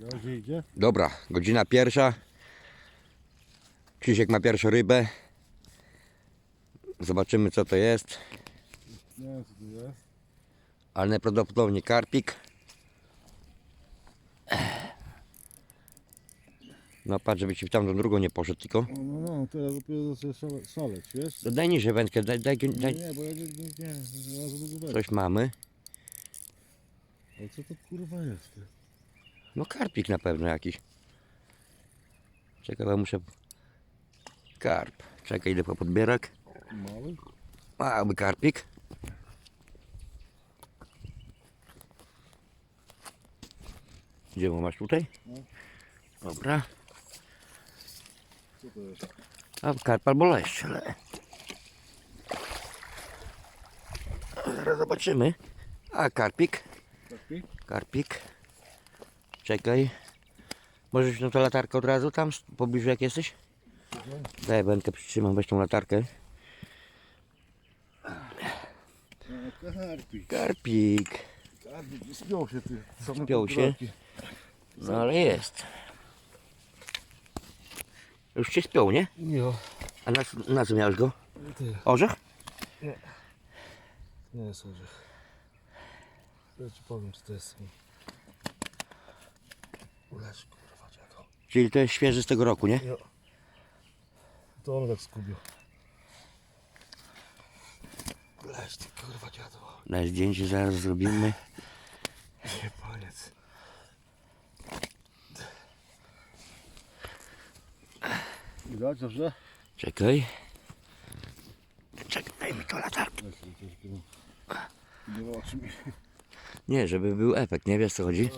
No? Dobra, godzina pierwsza. Krzysiek ma pierwszą rybę. Zobaczymy co to jest. Nie wiem co tu jest. Ale najprawdopodobniej karpik. No patrz, żeby ci w tamtą drugą nie poszedł tylko. No, no, no teraz dopiero zaczę szale, szaleć, wiesz? To daj niżej wędkę, daj, daj, Nie, daj. nie, bo ja nie, nie, nie, ja za długo będę. Coś mamy. Ale co to kurwa jest? ty? No karpik na pewno jakiś. Czekaj, bo muszę... Karp. Czekaj, idę po podbierak. Mały? Mały karpik. Gdzie masz tutaj? No. Dobra. Co to jest? A karp albo leszcz, ale... Zaraz zobaczymy. A karpik. Taki? Karpik. Czekaj. Możesz wziąć tę latarkę od razu tam, w pobliżu jak jesteś? Daj, będę przytrzymam, weź tą latarkę. Karpik. Karpik. Karpik, spiął się ty. Same Spiął się. No ale jest. Już cię spiął, nie? Jo. A na, na co miałeś go? Ty, Orzech? nie jest orzech. Ja ci powiem co to jest. Ulecz kurwa dziado. Czyli to jest świeży z tego roku, nie? Jo. To on tak skubił. Ulecz ty kurwa dziado. Na zdjęcie zaraz zrobimy. Nie paniec. Widać dobrze? Czekaj. Czekaj, daj mi tą latarkę. Nie żeby był efekt, nie wiesz co chodzi?